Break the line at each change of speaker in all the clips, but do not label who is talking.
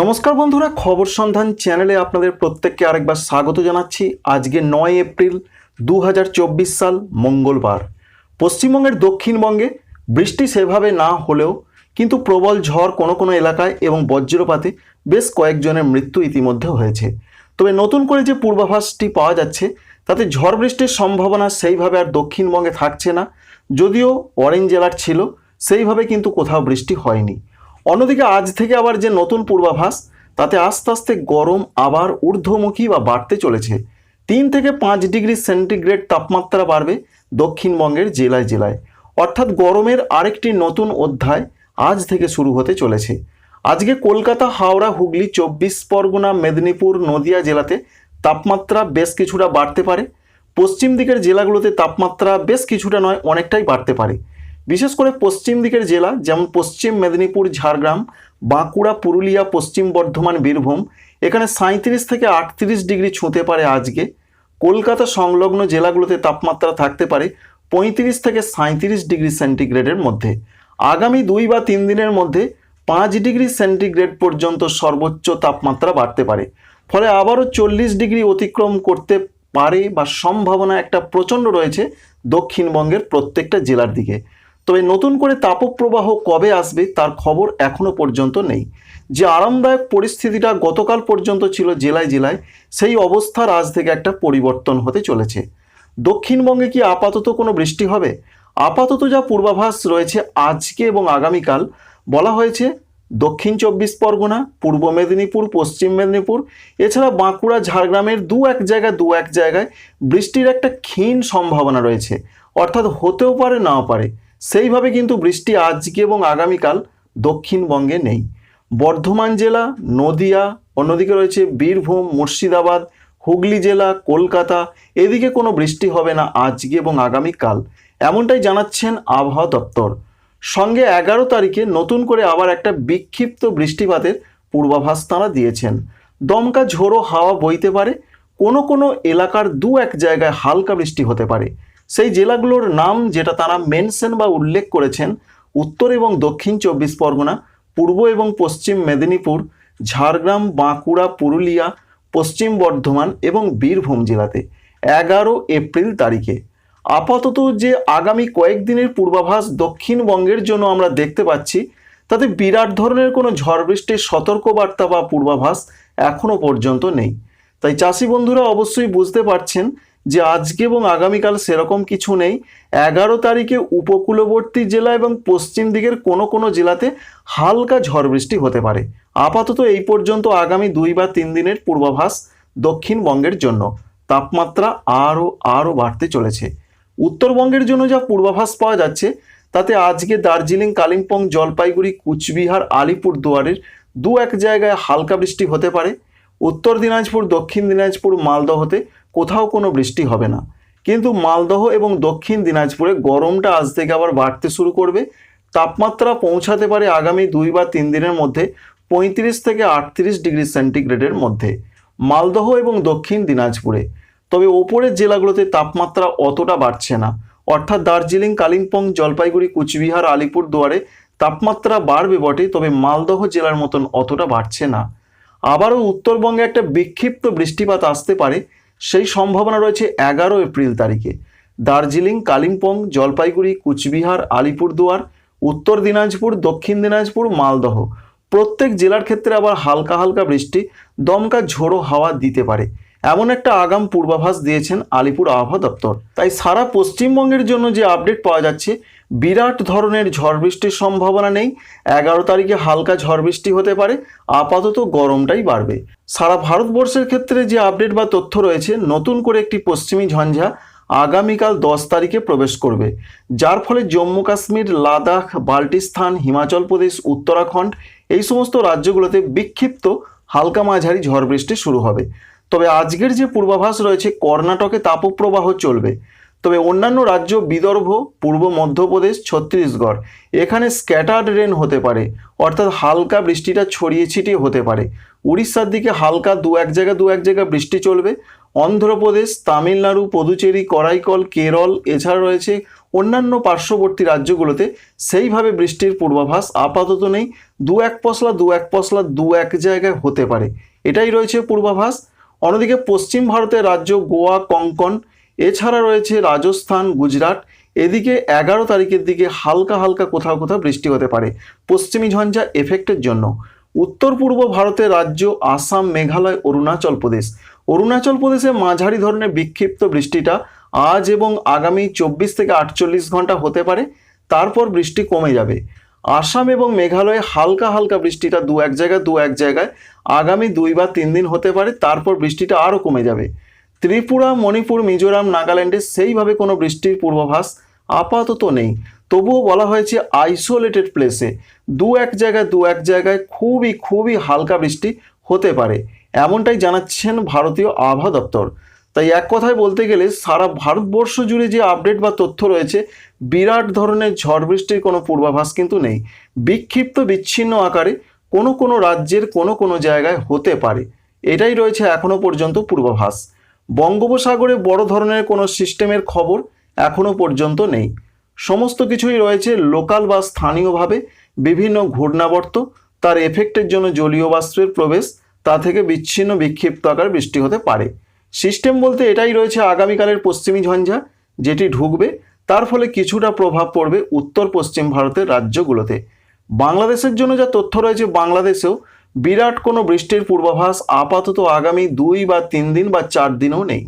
নমস্কার বন্ধুরা, খবর সন্ধান চ্যানেলে আপনাদের প্রত্যেককে আরেকবার স্বাগত জানাচ্ছি। আজকে নয় এপ্রিল দু হাজার চব্বিশ সাল, মঙ্গলবার। পশ্চিমবঙ্গের দক্ষিণবঙ্গে বৃষ্টি সেভাবে না হলেও কিন্তু প্রবল ঝড় কোনো কোনো এলাকায় এবং বজ্রপাতে বেশ কয়েকজনের মৃত্যু ইতিমধ্যে হয়েছে। তবে নতুন করে যে পূর্বাভাসটি পাওয়া যাচ্ছে, তাতে ঝড় বৃষ্টির সম্ভাবনা সেইভাবে আর দক্ষিণবঙ্গে থাকছে না, যদিও অরেঞ্জ অ্যালার্ট ছিল, সেইভাবে কিন্তু কোথাও বৃষ্টি হয়নি। অন্যদিকে আজ থেকে আবার যে নতুন পূর্বাভাস, তাতে আস্তে আস্তে গরম আবার ঊর্ধ্বমুখী বা বাড়তে চলেছে। তিন থেকে পাঁচ ডিগ্রি সেন্টিগ্রেড তাপমাত্রা বাড়বে দক্ষিণবঙ্গের জেলায় জেলায়। অর্থাৎ গরমের আরেকটি নতুন অধ্যায় আজ থেকে শুরু হতে চলেছে। আজকে কলকাতা, হাওড়া, হুগলি, চব্বিশ পরগনা, মেদিনীপুর, নদিয়া জেলাতে তাপমাত্রা বেশ কিছুটা বাড়তে পারে। পশ্চিম দিকের জেলাগুলোতে তাপমাত্রা বেশ কিছুটা নয়, অনেকটাই বাড়তে পারে। বিশেষ করে পশ্চিম দিকের জেলা, যেমন পশ্চিম মেদিনীপুর, ঝাড়গ্রাম, বাঁকুড়া, পুরুলিয়া, পশ্চিম বর্ধমান, বীরভূম, এখানে সাঁত্রিশ থেকে আটত্রিশ ডিগ্রি ছুঁতে পারে আজকে। কলকাতা সংলগ্ন জেলাগুলোতে তাপমাত্রা থাকতে পারে পঁয়ত্রিশ থেকে সাঁত্রিশ ডিগ্রি সেন্টিগ্রেডের মধ্যে। আগামী দুই বা তিন দিনের মধ্যে পাঁচ ডিগ্রি সেন্টিগ্রেড পর্যন্ত সর্বোচ্চ তাপমাত্রা বাড়তে পারে। ফলে আবারও চল্লিশ ডিগ্রি অতিক্রম করতে পারে বা সম্ভাবনা একটা প্রচণ্ড রয়েছে দক্ষিণবঙ্গের প্রত্যেকটা জেলার দিকে। তবে নতুন করে তাপপ্রবাহ কবে আসবে তার খবর এখনও পর্যন্ত নেই। যে আরামদায়ক পরিস্থিতিটা গতকাল পর্যন্ত ছিল জেলায় জেলায়, সেই অবস্থার আজ থেকে একটা পরিবর্তন হতে চলেছে। দক্ষিণবঙ্গে কি আপাতত কোনো বৃষ্টি হবে? আপাতত যা পূর্বাভাস রয়েছে আজকে এবং আগামীকাল, বলা হয়েছে দক্ষিণ চব্বিশ পরগনা, পূর্ব মেদিনীপুর, পশ্চিম মেদিনীপুর, এছাড়া বাঁকুড়া, ঝাড়গ্রামের দু এক জায়গায় দু এক জায়গায় বৃষ্টির একটা ক্ষীণ সম্ভাবনা রয়েছে। অর্থাৎ হতেও পারে, নাও পারে। সেইভাবে কিন্তু বৃষ্টি আজকে এবং আগামীকাল দক্ষিণবঙ্গে নেই। বর্ধমান জেলা, নদিয়া, অন্যদিকে রয়েছে বীরভূম, মুর্শিদাবাদ, হুগলি জেলা, কলকাতা, এদিকে কোনো বৃষ্টি হবে না আজকে এবং আগামীকাল, এমনটাই জানাচ্ছেন আবহাওয়া দপ্তর। সঙ্গে এগারো তারিখে নতুন করে আবার একটা বিক্ষিপ্ত বৃষ্টিপাতের পূর্বাভাস তাঁরা দিয়েছেন। দমকা ঝোড়ো হাওয়া বইতে পারে, কোনো কোনো এলাকার দু এক জায়গায় হালকা বৃষ্টি হতে পারে। সেই জেলাগুলোর নাম যেটা তারা মেনশন বা উল্লেখ করেছেন, উত্তর এবং দক্ষিণ চব্বিশ পরগনা, পূর্ব এবং পশ্চিম মেদিনীপুর, ঝাড়গ্রাম, বাঁকুড়া, পুরুলিয়া, পশ্চিম বর্ধমান এবং বীরভূম জেলাতে এগারো এপ্রিল তারিখে। আপাতত যে আগামী কয়েকদিনের পূর্বাভাস দক্ষিণবঙ্গের জন্য আমরা দেখতে পাচ্ছি, তাতে বিরাট ধরনের কোনো ঝড় বৃষ্টির সতর্কবার্তা বা পূর্বাভাস এখনও পর্যন্ত নেই। তাই চাষি বন্ধুরা অবশ্যই বুঝতে পারছেন যে আজকে এবং আগামীকাল সেরকম কিছু নেই। এগারো তারিখে উপকূলবর্তী জেলা এবং পশ্চিম দিকের কোনো কোনো জেলাতে হালকা ঝড় বৃষ্টি হতে পারে। আপাতত এই পর্যন্ত আগামী দুই বা তিন দিনের পূর্বাভাস দক্ষিণবঙ্গের জন্য। তাপমাত্রা আরও আরও বাড়তে চলেছে। উত্তরবঙ্গের জন্য যা পূর্বাভাস পাওয়া যাচ্ছে, তাতে আজকে দার্জিলিং, কালিম্পং, জলপাইগুড়ি, কুচবিহার, আলিপুর দুয়ারের দু এক জায়গায় হালকা বৃষ্টি হতে পারে। উত্তর দিনাজপুর, দক্ষিণ দিনাজপুর, মালদহতে কোথাও কোনো বৃষ্টি হবে না। কিন্তু মালদহ এবং দক্ষিণ দিনাজপুরে গরমটা আজ থেকে আবার বাড়তে শুরু করবে। তাপমাত্রা পৌঁছাতে পারে আগামী দুই বা তিন দিনের মধ্যে পঁয়ত্রিশ থেকে আটত্রিশ ডিগ্রি সেন্টিগ্রেডের মধ্যে, মালদহ এবং দক্ষিণ দিনাজপুরে। তবে ওপরের জেলাগুলোতে তাপমাত্রা অতটা বাড়ছে না। অর্থাৎ দার্জিলিং, কালিম্পং, জলপাইগুড়ি, কুচবিহার আলিপুর দুয়ারে তাপমাত্রা বাড়বে বটে তবে মালদহ জেলার মতন অতটা বাড়ছে না। আবারও উত্তরবঙ্গে একটা বিক্ষিপ্ত বৃষ্টিপাত আসতে পারে। সেই সম্ভাবনা রয়েছে এগারো এপ্রিল তারিখে। দার্জিলিং, কালিম্পং, জলপাইগুড়ি, কুচবিহার, আলিপুরদুয়ার, উত্তর দিনাজপুর, দক্ষিণ দিনাজপুর, মালদহ। প্রত্যেক জেলার ক্ষেত্রে আবার হালকা হালকা বৃষ্টি, দমকা ঝোড়ো হাওয়া দিতে পারে। এমন একটা আগাম পূর্বাভাস দিয়েছেন আলিপুর আবহাওয়া দপ্তর। তাই সারা পশ্চিমবঙ্গের জন্য যে আপডেট পাওয়া যাচ্ছে বিরাট ধরনের ঝড় বৃষ্টির সম্ভাবনা নেই। এগারো তারিখে হালকা ঝড় বৃষ্টি হতে পারে। আপাতত গরমটাই বাড়বে। সারা ভারতবর্ষের ক্ষেত্রে যে আপডেট বা তথ্য রয়েছে, নতুন করে একটি পশ্চিমী ঝঞ্ঝা আগামীকাল দশ তারিখে প্রবেশ করবে। যার ফলে জম্মু কাশ্মীর, লাদাখ বাল্টিস্তান হিমাচল প্রদেশ, উত্তরাখণ্ড এই সমস্ত রাজ্যগুলোতে বিক্ষিপ্ত হালকা মাঝারি ঝড় বৃষ্টি শুরু হবে। তবে আজকের যে পূর্বাভাস রয়েছে, কর্ণাটকে তাপপ্রবাহ চলবে। তবে অন্যান্য রাজ্য বিদর্ভ, পূর্ব মধ্যপ্রদেশ, ছত্তিশগড়। এখানে স্ক্যাটার্ড রেন হতে পারে, অর্থাৎ হালকা বৃষ্টিটা ছড়িয়ে ছিটিয়ে হতে পারে। উড়িষ্যার দিকে হালকা দু এক জায়গা, দু এক জায়গা বৃষ্টি চলবে। অন্ধ্রপ্রদেশ, তামিলনাড়ু, পদুচেরি, করাইকল, কেরল এছাড়া রয়েছে অন্যান্য পার্শ্ববর্তী রাজ্যগুলোতে। সেইভাবে বৃষ্টির পূর্বাভাস আপাতত নেই। দু এক পশলা, দু এক পশলা, দু এক জায়গায় হতে পারে। এটাই রয়েছে পূর্বাভাস। অন্যদিকে পশ্চিম ভারতের রাজ্য গোয়া, কঙ্কন এছাড়া রয়েছে রাজস্থান, গুজরাট। এদিকে এগারো তারিখের দিকে হালকা হালকা কোথাও কোথাও বৃষ্টি হতে পারে। পশ্চিমী ঝঞ্ঝা এফেক্টের জন্য। উত্তর পূর্ব ভারতের রাজ্য আসাম, মেঘালয়, অরুণাচল প্রদেশ। অরুণাচল প্রদেশে মাঝারি ধরনের বিক্ষিপ্ত বৃষ্টিটা আজ এবং আগামী চব্বিশ থেকে আটচল্লিশ ঘণ্টা হতে পারে। তারপর বৃষ্টি কমে যাবে। আসাম এবং মেঘালয়ে হালকা হালকা বৃষ্টিটা দু এক জায়গায়, দু এক জায়গায় আগামী দুই বা তিন দিন হতে পারে। তারপর বৃষ্টিটা আরও কমে যাবে। ত্রিপুরা, মণিপুর, মিজোরাম, নাগাল্যান্ডে সেইভাবে কোনো বৃষ্টির পূর্বাভাস আপাতত নেই। তবুও বলা হয়েছে আইসোলেটেড প্লেসে দু এক জায়গায় দু এক জায়গায় খুবই খুবই হালকা বৃষ্টি হতে পারে। এমনটাই জানাচ্ছেন ভারতীয় আবহাওয়া দপ্তর। তাই এক কথায় বলতে গেলে সারা ভারতবর্ষ জুড়ে যে আপডেট বা তথ্য রয়েছে, বিরাট ধরনের ঝড় বৃষ্টির কোনো পূর্বাভাস কিন্তু নেই। বিক্ষিপ্ত বিচ্ছিন্ন আকারে কোনো কোনো রাজ্যের কোনো কোনো জায়গায় হতে পারে। এটাই রয়েছে এখনও পর্যন্ত পূর্বাভাস। বঙ্গোপসাগরে বড় ধরনের কোনো সিস্টেমের খবর এখনও পর্যন্ত নেই। সমস্ত কিছুই রয়েছে লোকাল বা স্থানীয়ভাবে। বিভিন্ন ঘূর্ণাবর্ত, তার এফেক্টের জন্য জলীয় বাষ্পের প্রবেশ, তা থেকে বিচ্ছিন্ন বিক্ষিপ্ত আকার বৃষ্টি হতে পারে। সিস্টেম বলতে এটাই রয়েছে আগামীকালের পশ্চিমী ঝঞ্ঝা, যেটি ঢুকবে। তার ফলে কিছুটা প্রভাব পড়বে উত্তর পশ্চিম ভারতের রাজ্যগুলোতে। বাংলাদেশের জন্য যা তথ্য রয়েছে বাংলাদেশেও বিরাট কোনো বৃষ্টির পূর্বাভাস আপাতত আগামী দুই বা তিন দিন বা চার দিনও নেই।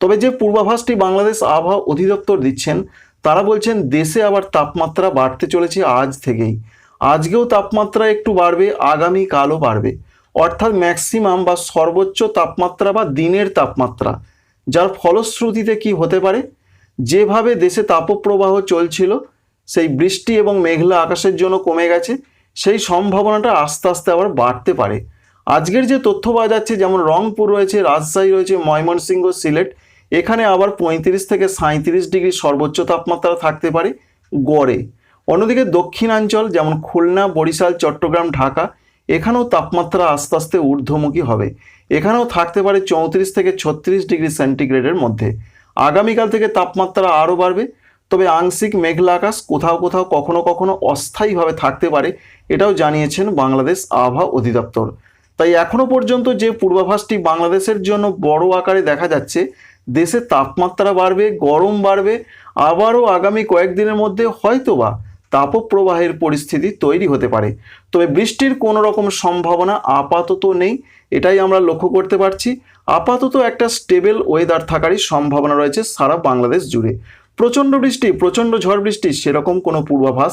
তবে যে পূর্বাভাসটি বাংলাদেশ আবহাওয়া অধিদপ্তর দিচ্ছেন, তারা বলছেন দেশে আবার তাপমাত্রা বাড়তে চলেছে আজ থেকেই। আজকেও তাপমাত্রা একটু বাড়বে আগামী কালও বাড়বে। অর্থাৎ ম্যাক্সিমাম বা সর্বোচ্চ তাপমাত্রা বা দিনের তাপমাত্রা। যার ফলশ্রুতিতে কি হতে পারে? যেভাবে দেশে তাপপ্রবাহ চলছিল, সেই বৃষ্টি এবং মেঘলা আকাশের জন্য কমে গেছে। সেই সম্ভাবনাটা আস্তে আস্তে আবার বাড়তে পারে। আজকের যে তথ্য পাওয়া যাচ্ছে, যেমন রংপুর রয়েছে, রাজশাহী রয়েছে, ময়মনসিংহ, সিলেট, এখানে আবার পঁয়ত্রিশ থেকে সাঁত্রিশ ডিগ্রি সর্বোচ্চ তাপমাত্রা থাকতে পারে গড়ে। অন্যদিকে দক্ষিণাঞ্চল, যেমন খুলনা, বরিশাল, চট্টগ্রাম, ঢাকা, এখানেও তাপমাত্রা আস্তে আস্তে ঊর্ধ্বমুখী হবে। এখানেও থাকতে পারে চৌত্রিশ থেকে ছত্রিশ ডিগ্রি সেন্টিগ্রেডের মধ্যে। আগামীকাল থেকে তাপমাত্রা আরও বাড়বে। তবে আংশিক মেঘলা আকাশ কোথাও কোথাও কখনো কখনো অস্থায়ীভাবে থাকতে পারে, এটাও জানিয়েছেন বাংলাদেশ আবহাওয়া অধিদপ্তর। তাই এখনও পর্যন্ত যে পূর্বাভাসটি বাংলাদেশের জন্য বড় আকারে দেখা যাচ্ছে, দেশে তাপমাত্রা বাড়বে, গরম বাড়বে, আবারও আগামী কয়েকদিনের মধ্যে হয়তোবা তাপপ্রবাহের পরিস্থিতি তৈরি হতে পারে। তবে বৃষ্টির কোনো রকম সম্ভাবনা আপাতত নেই, এটাই আমরা লক্ষ্য করতে পারছি। আপাতত একটা স্টেবল ওয়েদার থাকারই সম্ভাবনা রয়েছে সারা বাংলাদেশ জুড়ে। প্রচণ্ড বৃষ্টি, প্রচণ্ড ঝড় বৃষ্টি, সেরকম কোনো পূর্বাভাস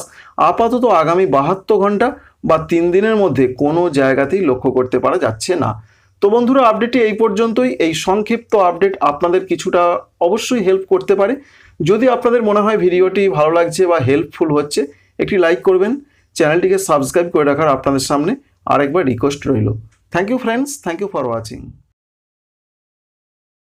আপাতত আগামী বাহাত্তর ঘণ্টা বা তিন দিনের মধ্যে কোনো জায়গাতেই লক্ষ্য করতে পারা যাচ্ছে না। তো বন্ধুরা আপডেটটি এই পর্যন্তই। এই সংক্ষিপ্ত আপডেট আপনাদের কিছুটা অবশ্যই হেল্প করতে পারে। যদি আপনাদের মনে হয় ভিডিওটি ভালো লাগছে বা হেল্পফুল হচ্ছে, একটি লাইক করবেন। চ্যানেলটিকে সাবস্ক্রাইব করে রাখার আপনাদের সামনে আরেকবার রিকোয়েস্ট রইল। Thank you friends thank you for watching